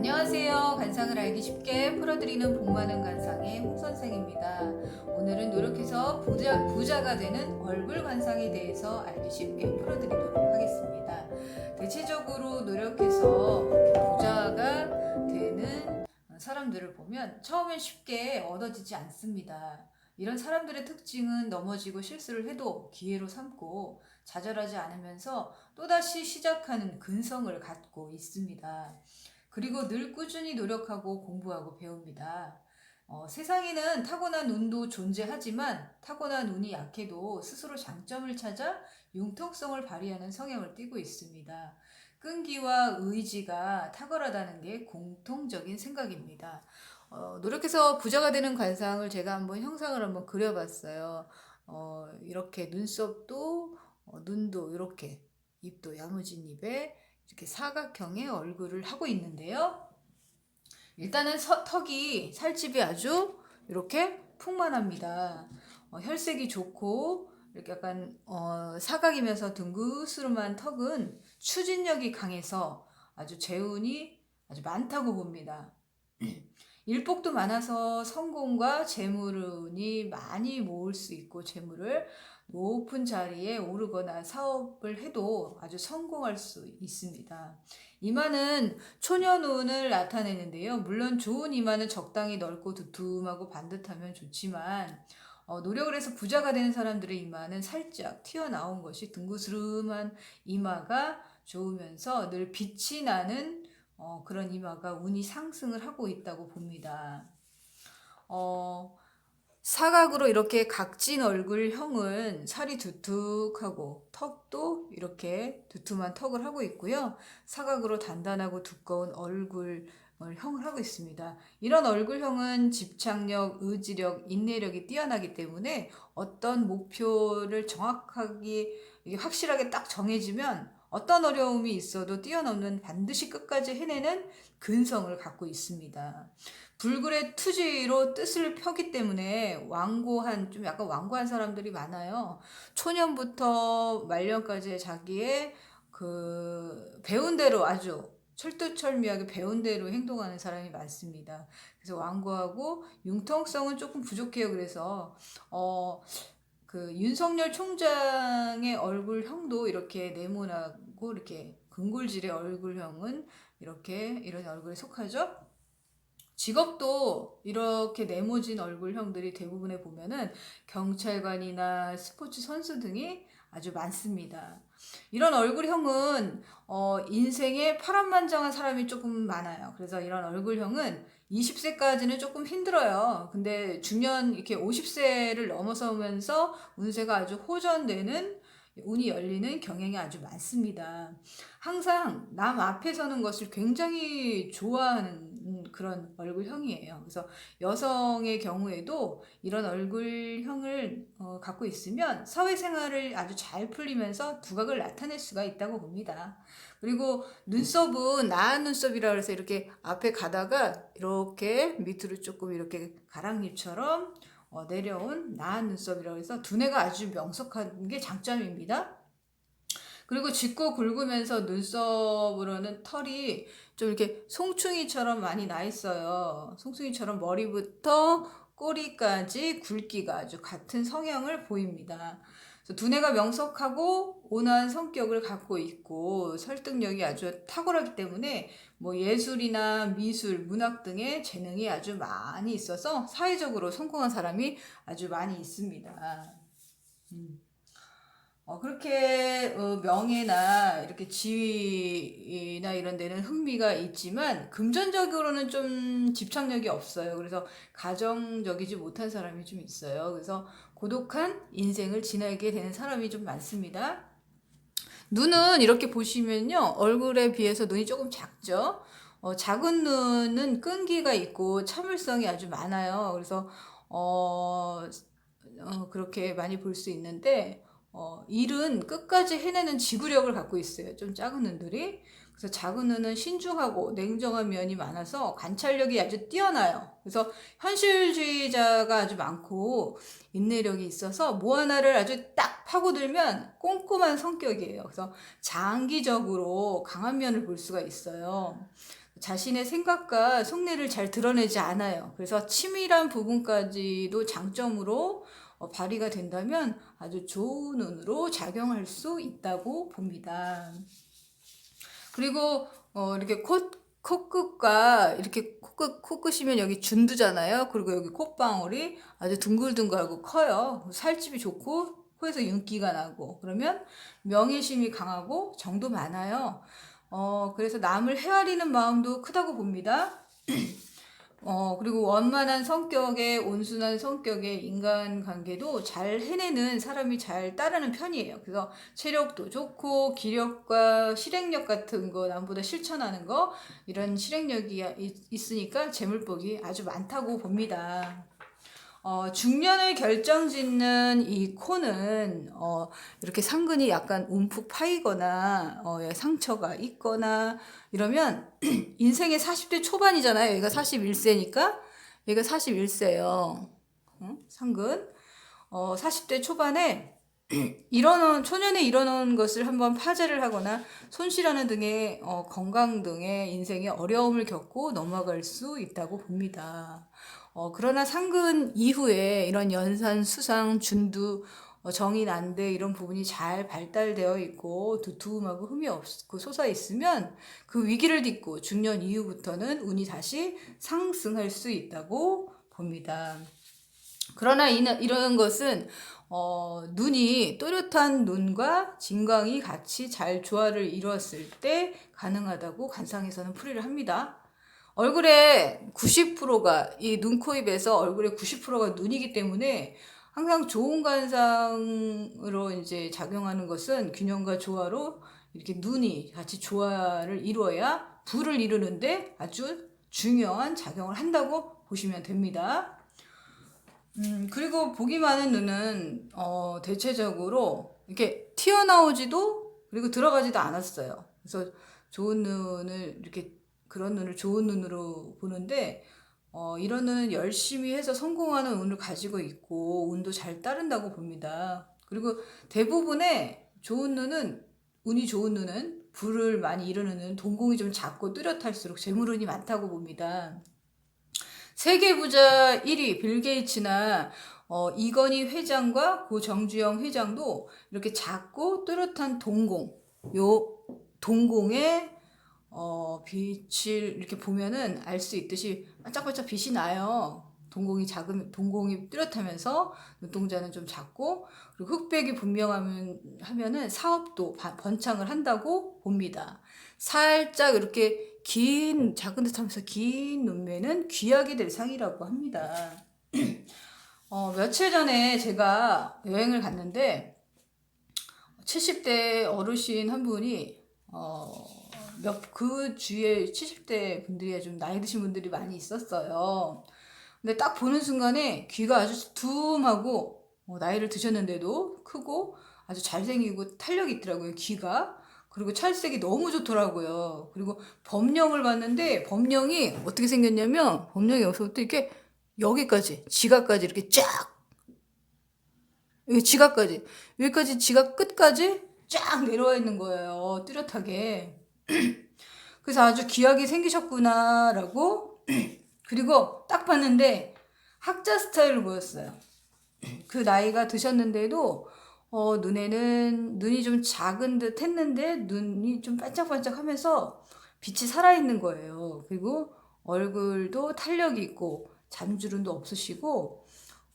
안녕하세요. 간상을 알기 쉽게 풀어드리는 복 많은 간상의 홍 선생입니다. 오늘은 노력해서 부자, 부자가 되는 얼굴 관상에 대해서 알기 쉽게 풀어드리도록 하겠습니다. 대체적으로 노력해서 부자가 되는 사람들을 보면 처음엔 쉽게 얻어지지 않습니다. 이런 사람들의 특징은 넘어지고 실수를 해도 기회로 삼고 좌절하지 않으면서 또다시 시작하는 근성을 갖고 있습니다. 그리고 늘 꾸준히 노력하고 공부하고 배웁니다. 어, 세상에는 타고난 운도 존재하지만 타고난 운이 약해도 스스로 장점을 찾아 융통성을 발휘하는 성향을 띠고 있습니다. 끈기와 의지가 탁월하다는 게 공통적인 생각입니다. 어, 노력해서 부자가 되는 관상을 제가 한번 형상을 한번 그려봤어요. 어, 이렇게 눈썹도 어, 눈도 이렇게 입도 야무진 입에 이렇게 사각형의 얼굴을 하고 있는데요. 일단은 서, 턱이 살집이 아주 이렇게 풍만합니다. 어, 혈색이 좋고 이렇게 약간 어, 사각이면서 둥그스름한 턱은 추진력이 강해서 아주 재운이 아주 많다고 봅니다. 일복도 많아서 성공과 재물운이 많이 모을 수 있고 재물을 높은 자리에 오르거나 사업을 해도 아주 성공할 수 있습니다. 이마는 초년운을 나타내는데요. 물론 좋은 이마는 적당히 넓고 두툼하고 반듯하면 좋지만 어, 노력을 해서 부자가 되는 사람들의 이마는 살짝 튀어나온 것이 둥그스름한 이마가 좋으면서 늘 빛이 나는 어, 그런 이마가 운이 상승을 하고 있다고 봅니다. 어, 사각으로 이렇게 각진 얼굴형은 살이 두툼하고 턱도 이렇게 두툼한 턱을 하고 있고요. 사각으로 단단하고 두꺼운 얼굴 형을 하고 있습니다. 이런 얼굴형은 집착력, 의지력, 인내력이 뛰어나기 때문에 어떤 목표를 정확하게 확실하게 딱 정해지면 어떤 어려움이 있어도 뛰어넘는 반드시 끝까지 해내는 근성을 갖고 있습니다. 불굴의 투지로 뜻을 펴기 때문에 완고한 좀 약간 완고한 사람들이 많아요. 초년부터 말년까지 자기의 그 배운 대로 아주 철두철미하게 배운 대로 행동하는 사람이 많습니다. 그래서 완고하고 융통성은 조금 부족해요. 그래서 어. 그 윤석열 총장의 얼굴형도 이렇게 네모나고 이렇게 근골질의 얼굴형은 이렇게 이런 얼굴에 속하죠. 직업도 이렇게 네모진 얼굴형들이 대부분에 보면은 경찰관이나 스포츠 선수 등이 아주 많습니다. 이런 얼굴형은 어, 인생에 파란만장한 사람이 조금 많아요. 그래서 이런 얼굴형은 20세까지는 조금 힘들어요. 근데 중년 이렇게 50세를 넘어서면서 운세가 아주 호전되는 운이 열리는 경향이 아주 많습니다. 항상 남 앞에 서는 것을 굉장히 좋아하는 그런 얼굴형이에요. 그래서 여성의 경우에도 이런 얼굴형을 어, 갖고 있으면 사회생활을 아주 잘 풀리면서 두각을 나타낼 수가 있다고 봅니다. 그리고 눈썹은 나은 눈썹이라 그래서 이렇게 앞에 가다가 이렇게 밑으로 조금 이렇게 가랑잎처럼 어, 내려온 나은 눈썹이라고 해서 두뇌가 아주 명석한 게 장점입니다. 그리고 짙고 굵으면서 눈썹으로는 털이 좀 이렇게 송충이처럼 많이 나 있어요. 송충이처럼 머리부터 꼬리까지 굵기가 아주 같은 성향을 보입니다. 두뇌가 명석하고 온화한 성격을 갖고 있고 설득력이 아주 탁월하기 때문에 뭐 예술이나 미술, 문학 등의 재능이 아주 많이 있어서 사회적으로 성공한 사람이 아주 많이 있습니다. 음. 어, 그렇게 어, 명예나 이렇게 지위나 이런 데는 흥미가 있지만 금전적으로는 좀 집착력이 없어요. 그래서 가정적이지 못한 사람이 좀 있어요. 그래서 고독한 인생을 지나게 되는 사람이 좀 많습니다. 눈은 이렇게 보시면요. 얼굴에 비해서 눈이 조금 작죠. 어, 작은 눈은 끈기가 있고 참을성이 아주 많아요. 그래서 어, 어 그렇게 많이 볼 수 있는데 어, 일은 끝까지 해내는 지구력을 갖고 있어요. 좀 작은 눈들이. 그래서 작은 눈은 신중하고 냉정한 면이 많아서 관찰력이 아주 뛰어나요. 그래서 현실주의자가 아주 많고 인내력이 있어서 뭐 하나를 아주 딱 파고들면 꼼꼼한 성격이에요. 그래서 장기적으로 강한 면을 볼 수가 있어요. 자신의 생각과 속내를 잘 드러내지 않아요. 그래서 치밀한 부분까지도 장점으로 어, 발휘가 된다면 아주 좋은 운으로 작용할 수 있다고 봅니다. 그리고 어, 이렇게 코, 코끝과 이렇게 코끝, 코끝이면 여기 준두잖아요. 그리고 여기 콧방울이 아주 둥글둥글하고 커요. 살집이 좋고 코에서 윤기가 나고 그러면 명예심이 강하고 정도 많아요. 어, 그래서 남을 헤아리는 마음도 크다고 봅니다. 어, 그리고 원만한 성격의 온순한 성격의 인간 관계도 잘 해내는 사람이 잘 따르는 편이에요. 그래서 체력도 좋고 기력과 실행력 같은 거 남보다 실천하는 거 이런 실행력이 있- 있으니까 재물복이 아주 많다고 봅니다. 어, 중년을 결정짓는 이 코는 어, 이렇게 상근이 약간 움푹 파이거나 어, 예, 상처가 있거나 이러면 인생의 40대 초반이잖아요. 얘가 41세니까 얘가 41세예요. 상근. 어, 40대 초반에 일어난 초년에 일어난 것을 한번 파재를 하거나 손실하는 등의 어, 건강 등의 인생의 어려움을 겪고 넘어갈 수 있다고 봅니다. 어, 그러나 상근 이후에 이런 연산, 수상, 준두, 어, 정의, 난대 이런 부분이 잘 발달되어 있고 두툼하고 흠이 없고 솟아 있으면 그 위기를 딛고 중년 이후부터는 운이 다시 상승할 수 있다고 봅니다. 그러나 이, 이런 것은 어, 눈이 또렷한 눈과 진광이 같이 잘 조화를 이루었을 때 가능하다고 관상에서는 풀이를 합니다. 얼굴에 90%가 이 눈, 코, 입에서 얼굴에 90%가 눈이기 때문에 항상 좋은 관상으로 이제 작용하는 것은 균형과 조화로 이렇게 눈이 같이 조화를 이루어야 불을 이루는데 아주 중요한 작용을 한다고 보시면 됩니다. 음, 그리고 복이 많은 눈은 어, 대체적으로 이렇게 튀어나오지도 그리고 들어가지도 않았어요. 그래서 좋은 눈을 이렇게 그런 눈을 좋은 눈으로 보는데 어, 이런 눈은 열심히 해서 성공하는 운을 가지고 있고 운도 잘 따른다고 봅니다. 그리고 대부분의 좋은 눈은 운이 좋은 눈은 불을 많이 이루는 눈, 동공이 좀 작고 뚜렷할수록 재물운이 많다고 봅니다. 세계 부자 1위 빌 게이츠나 어, 이건희 회장과 고 정주영 회장도 이렇게 작고 뚜렷한 동공, 요 동공에 어, 빛을 이렇게 보면은 알 수 있듯이 반짝반짝 빛이 나요. 동공이 작은 동공이 뚜렷하면서 눈동자는 좀 작고 그리고 흑백이 분명하면 하면은 사업도 바- 번창을 한다고 봅니다. 살짝 이렇게 긴 작은 듯하면서 긴 눈매는 귀하게 될 상이라고 합니다. 어, 며칠 전에 제가 여행을 갔는데 70대 어르신 한 분이 어, 몇 그 주위에 70대 분들이 좀 나이 드신 분들이 많이 있었어요. 근데 딱 보는 순간에 귀가 아주 두툼하고 어, 나이를 드셨는데도 크고 아주 잘생기고 탄력이 있더라고요. 귀가. 그리고 찰색이 너무 좋더라고요. 그리고 범령을 봤는데 범령이 어떻게 생겼냐면 범령이 여기서부터 이렇게 여기까지 지갑까지 이렇게 쫙 여기 지갑까지 여기까지 지갑 끝까지 쫙 내려와 있는 거예요. 뚜렷하게. 그래서 아주 귀하게 생기셨구나라고 그리고 딱 봤는데 학자 스타일로 보였어요. 그 나이가 드셨는데도 어, 눈에는 눈이 좀 작은 듯 했는데 눈이 좀 반짝반짝 하면서 빛이 살아있는 거예요. 그리고 얼굴도 탄력이 있고 잠주름도 없으시고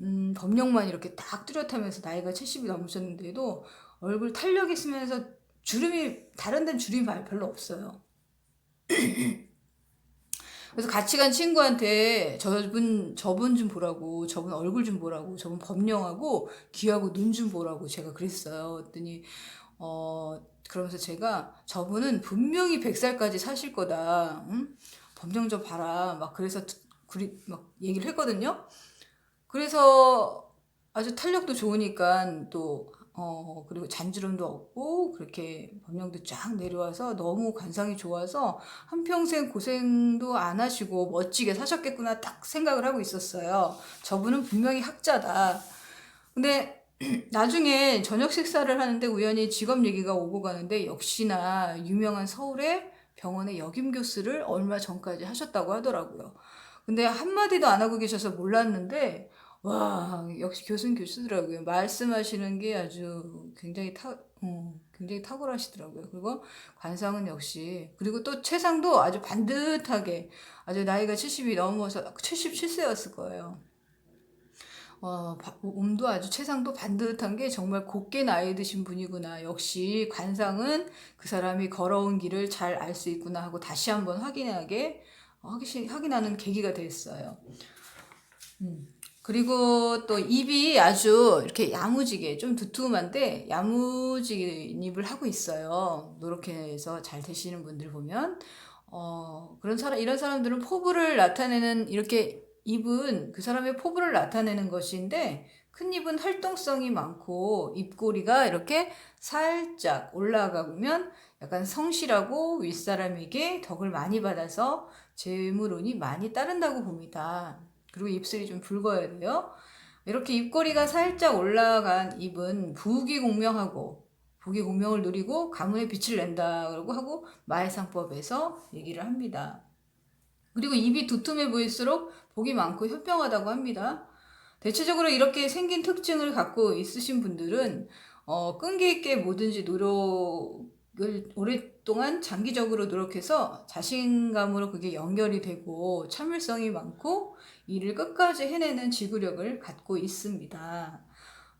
음, 범령만 이렇게 딱 뚜렷하면서 나이가 70이 넘으셨는데도 얼굴 탄력이 있으면서 주름이 다른 데는 주름이 별로 없어요. 그래서 같이 간 친구한테 저분 저분 좀 보라고 저분 얼굴 좀 보라고 저분 범령하고 귀하고 눈 좀 보라고 제가 그랬어요. 그랬더니 어 그러면서 제가 저분은 분명히 100살까지 사실 거다. 응? 범령 좀 봐라. 막 그래서 그리 막 얘기를 했거든요. 그래서 아주 탄력도 좋으니까 또 어, 그리고 잔주름도 없고, 그렇게 범령도 쫙 내려와서 너무 관상이 좋아서 한평생 고생도 안 하시고 멋지게 사셨겠구나 딱 생각을 하고 있었어요. 저분은 분명히 학자다. 근데 나중에 저녁 식사를 하는데 우연히 직업 얘기가 오고 가는데 역시나 유명한 서울의 병원의 역임 교수를 얼마 전까지 하셨다고 하더라고요. 근데 한마디도 안 하고 계셔서 몰랐는데, 와, 역시 교수는 교수더라고요. 말씀하시는 게 아주 굉장히 타, 어, 굉장히 탁월하시더라고요. 그리고 관상은 역시, 그리고 또 최상도 아주 반듯하게, 아주 나이가 70이 넘어서 77세였을 거예요. 어, 바- 몸도 아주 최상도 반듯한 게 정말 곱게 나이 드신 분이구나. 역시 관상은 그 사람이 걸어온 길을 잘 알 수 있구나 하고 다시 한번 확인하게, 어, 확인, 확인하는 계기가 됐어요. 음. 그리고 또 입이 아주 이렇게 야무지게 좀 두툼한데 야무지게 입을 하고 있어요. 노랗게 해서 잘 되시는 분들 보면 어, 그런 사람 이런 사람들은 포부를 나타내는 이렇게 입은 그 사람의 포부를 나타내는 것인데 큰 입은 활동성이 많고 입꼬리가 이렇게 살짝 올라가면 약간 성실하고 윗사람에게 덕을 많이 받아서 재물운이 많이 따른다고 봅니다. 그리고 입술이 좀 붉어야 돼요. 이렇게 입꼬리가 살짝 올라간 입은 부귀 공명하고 부귀 공명을 누리고 가문의 빛을 낸다고 하고 마해상법에서 얘기를 합니다. 그리고 입이 두툼해 보일수록 복이 많고 현명하다고 합니다. 대체적으로 이렇게 생긴 특징을 갖고 있으신 분들은 어, 끈기 있게 뭐든지 노력 을 오랫동안 장기적으로 노력해서 자신감으로 그게 연결이 되고 참을성이 많고 일을 끝까지 해내는 지구력을 갖고 있습니다.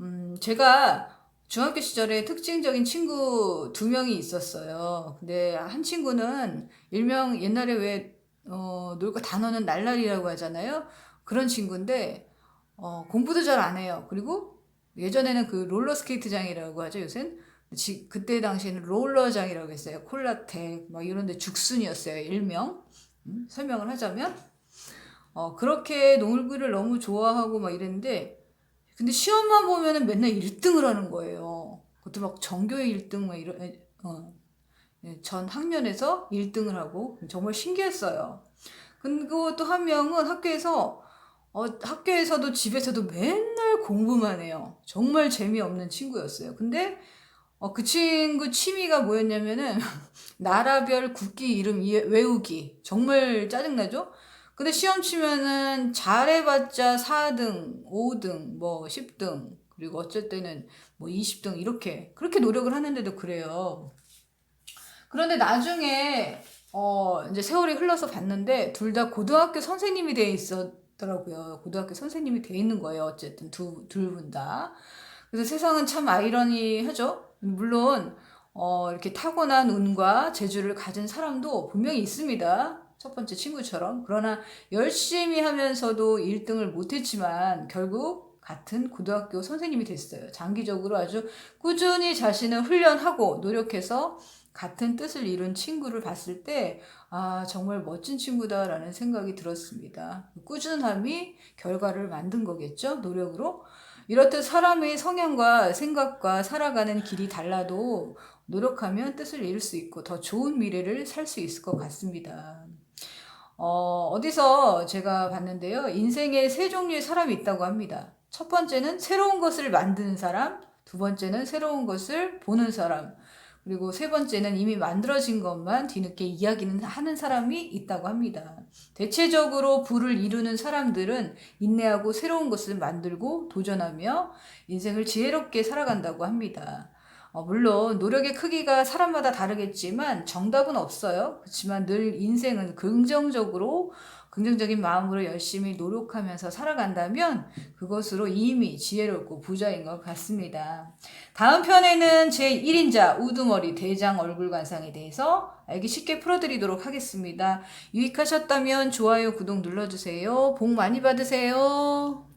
음, 제가 중학교 시절에 특징적인 친구 두 명이 있었어요. 근데 한 친구는 일명 옛날에 왜 어, 놀고 단어는 날라리라고 하잖아요. 그런 친구인데 어, 공부도 잘 안 해요. 그리고 예전에는 그 롤러스케이트장이라고 하죠. 요새는 지, 그때 당시에는 롤러장이라고 했어요. 콜라텍 막 이런 데 죽순이었어요. 일명 음, 설명을 하자면 어, 그렇게 놀기를 너무 좋아하고 막 이랬는데 근데 시험만 보면은 맨날 1등을 하는 거예요. 그것도 막 전교의 1등 막 이런 어, 예, 전 학년에서 1등을 하고 정말 신기했어요. 그리고 또 한 명은 학교에서 어, 학교에서도 집에서도 맨날 공부만 해요. 정말 재미없는 친구였어요. 근데 어, 그 친구 취미가 뭐였냐면은 나라별 국기 이름 이- 외우기. 정말 짜증나죠? 근데 시험 치면은 잘해봤자 4등, 5등, 뭐 10등, 그리고 어쩔 때는 뭐 20등 이렇게 그렇게 노력을 하는데도 그래요. 그런데 나중에 어 이제 세월이 흘러서 봤는데 둘 다 고등학교 선생님이 돼 있었더라고요. 고등학교 선생님이 돼 있는 거예요. 어쨌든 두 둘 분 다. 그래서 세상은 참 아이러니하죠. 물론 어 이렇게 타고난 운과 재주를 가진 사람도 분명히 있습니다. 첫 번째 친구처럼. 그러나 열심히 하면서도 1등을 못했지만 결국 같은 고등학교 선생님이 됐어요. 장기적으로 아주 꾸준히 자신을 훈련하고 노력해서 같은 뜻을 이룬 친구를 봤을 때, 아, 정말 멋진 친구다라는 생각이 들었습니다. 꾸준함이 결과를 만든 거겠죠? 노력으로. 이렇듯 사람의 성향과 생각과 살아가는 길이 달라도 노력하면 뜻을 이룰 수 있고 더 좋은 미래를 살 수 있을 것 같습니다. 어, 어디서 제가 봤는데요. 인생에 세 종류의 사람이 있다고 합니다. 첫 번째는 새로운 것을 만드는 사람, 두 번째는 새로운 것을 보는 사람, 그리고 세 번째는 이미 만들어진 것만 뒤늦게 이야기는 하는 사람이 있다고 합니다. 대체적으로 부를 이루는 사람들은 인내하고 새로운 것을 만들고 도전하며 인생을 지혜롭게 살아간다고 합니다. 어, 물론 노력의 크기가 사람마다 다르겠지만 정답은 없어요. 그렇지만 늘 인생은 긍정적으로 긍정적인 마음으로 열심히 노력하면서 살아간다면 그것으로 이미 지혜롭고 부자인 것 같습니다. 다음 편에는 제 1인자 우두머리 대장 얼굴 관상에 대해서 알기 쉽게 풀어드리도록 하겠습니다. 유익하셨다면 좋아요, 구독 눌러주세요. 복 많이 받으세요.